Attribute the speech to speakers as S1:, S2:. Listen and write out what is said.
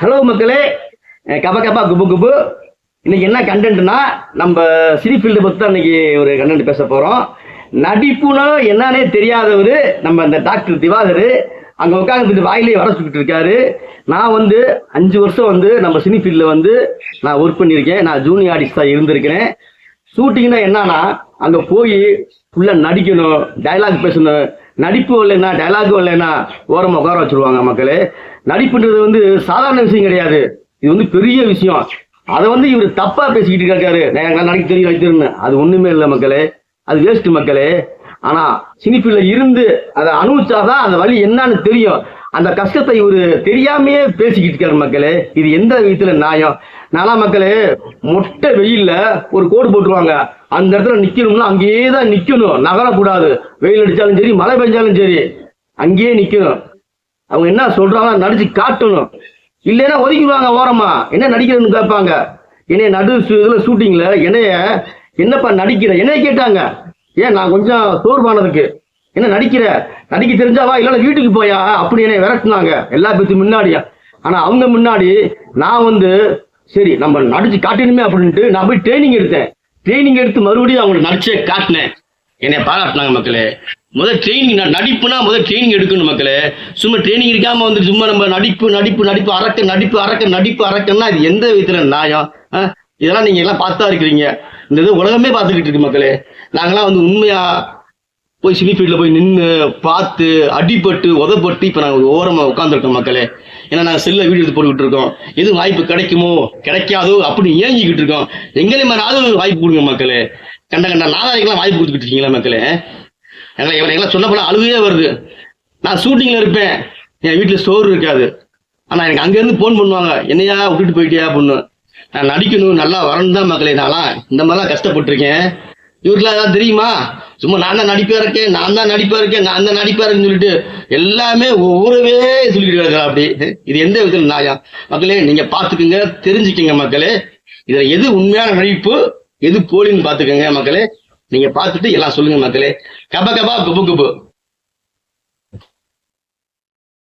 S1: Hello மக்களே. கப கபா குபு குபு இன்னைக்கு என்ன கண்டென்ட்னா நம்ம சினி ஃபீல்டு பற்றி தான் இன்னைக்கு ஒரு கண்டென்ட் பேச போகிறோம் நடிப்புனா என்னன்னே தெரியாதவர் நம்ம இந்த டாக்டர் திவாகர் அங்கே உட்காந்துட்டு வாயிலே வர சொல்லிட்டு இருக்காரு. நான் வந்து அஞ்சு வருஷம் வந்து நம்ம சினி ஃபீல்டில் வந்து நான் ஒர்க் பண்ணியிருக்கேன். நான் ஜூனியர் ஆர்டிஸ்டாக இருந்திருக்கிறேன். ஷூட்டிங்னா என்னன்னா அங்கே போய் ஃபுல்லாக நடிக்கணும் டயலாக் பேசணும் நடிப்பு இல்லைன்னா டைலாக் இல்லைன்னா ஓரமாக உட்கார வச்சிருவாங்க மக்களே. நடிப்புன்றது வந்து சாதாரண விஷயம் கிடையாது. இது வந்து பெரிய விஷயம். அதை வந்து இவர் தப்பா பேசிக்கிட்டு இருக்காரு. நான் நடிக்க தெரியும் வைத்திருந்தேன் அது ஒண்ணுமே இல்லை மக்களே. அது வேஸ்ட் மக்களே. ஆனா சினிப்பில் இருந்து அதை அனுபவிச்சாதான் அந்த வழி என்னன்னு தெரியும். அந்த கஷ்டத்தை இவர் தெரியாமையே பேசிக்கிட்டு இருக்காரு மக்களே. இது எந்த விதத்துல நியாயம்? நல்லா மக்களே மொட்டை வெயில்ல ஒரு கோடு போட்டுருவாங்க. அந்த இடத்துல நிக்கணும்னா அங்கேயே தான் நிக்கணும். நகரக்கூடாது. வெயில் அடிச்சாலும் சரி மழை பெஞ்சாலும் சரி அங்கேயே நிக்கணும். அவங்க என்ன சொல்றாங்க நடிச்சு காட்டணும். இல்லைன்னா ஒதுக்கிடுவாங்க ஓரமா. என்ன நடிக்கிறேன்னு கேட்பாங்க. என்னைய நடு இதுல ஷூட்டிங்ல என்னைய என்னப்பா நடிக்கிற? என்னைய கேட்டாங்க. ஏன் நான் கொஞ்சம் சோர்வானதுக்கு. என்ன நடிக்கிற? நடிக்க தெரிஞ்சாவா இல்லைன்னா வீட்டுக்கு போயா? அப்படி என்னை விரட்டினாங்க. எல்லா பேத்துக்கு முன்னாடியா? ஆனா அவங்க முன்னாடி நான் வந்து சரி நம்ம நடிச்சு காட்டணுமே அப்படின்ட்டு நான் போய் ட்ரைனிங் எடுத்தேன். ட்ரைனிங் எடுத்து மறுபடியும் அவங்களை நடிச்சே காட்டினேன். என்னை பாராட்டினாங்க மக்களே. முதல் ட்ரைனிங் நடிப்புனா முதல் ட்ரைனிங் எடுக்கணும் மக்களே. சும்மா ட்ரைனிங் எடுக்காமல் வந்து சும்மா நம்ம நடிப்பு நடிப்பு நடிப்பு அறக்க நடிப்பு அறக்க நடிப்பு அறக்கன்னா இது எந்த விதத்துல நியாயம்? ஆ? இதெல்லாம் நீங்க எல்லாம் பார்த்தா இருக்கிறீங்க. இந்த இது உலகமே பார்த்துக்கிட்டு இருக்கு மக்களே. நாங்களாம் வந்து உண்மையா போய் சினி ஃபீல்டில் போய் நின்று பார்த்து அடிபட்டு உதப்பட்டு இப்போ நாங்கள் ஓரமாக உட்காந்துருக்கோம் மக்களே. ஏன்னா நாங்கள் செல்லில் வீடியோ எடுத்து போட்டுக்கிட்டு இருக்கோம். எது வாய்ப்பு கிடைக்குமோ கிடைக்காதோ அப்படின்னு ஏங்கிக்கிட்டு இருக்கோம். எங்களே மாதிரி வாய்ப்பு கொடுங்க மக்களே. கண்ட கண்ட நாதாரிக்கெல்லாம் வாய்ப்பு கொடுத்துக்கிட்டு இருக்கீங்களா மக்களே? எங்களை இவரை எல்லாம் சொல்ல போனால் அழுகையே வருது. நான் ஷூட்டிங்கில் இருப்பேன். என் வீட்டில் ஸ்டோர் இருக்காது. ஆனால் எனக்கு அங்கேருந்து ஃபோன் பண்ணுவாங்க. என்னையா விட்டுட்டு போயிட்டியா அப்படின்னு நான் நடிக்கணும் நல்லா வரணும் தான் மக்களே. நான்லாம் இந்த மாதிரிலாம் கஷ்டப்பட்டிருக்கேன். இவருக்குலாம் ஏதாவது தெரியுமா? சும்மா நான் தான் நடிப்பா இருக்கேன் நான் தான் நடிப்பா இருக்கேன் நான் தான் நடிப்பா இருக்கேன்னு சொல்லிட்டு எல்லாமே ஒவ்வொருவே சொல்லிட்டு கிடக்குறா அப்படி. இது எந்த விதத்தில் நாயா மக்களே நீங்க பாத்துக்குங்க தெரிஞ்சுக்கங்க மக்களே. இதுல எது உண்மையான நடிப்பு எது போலின்னு பாத்துக்கங்க மக்களே. நீங்க பார்த்துட்டு எல்லாம் சொல்லுங்க மக்களே. கப கபா குப்பு குப்பு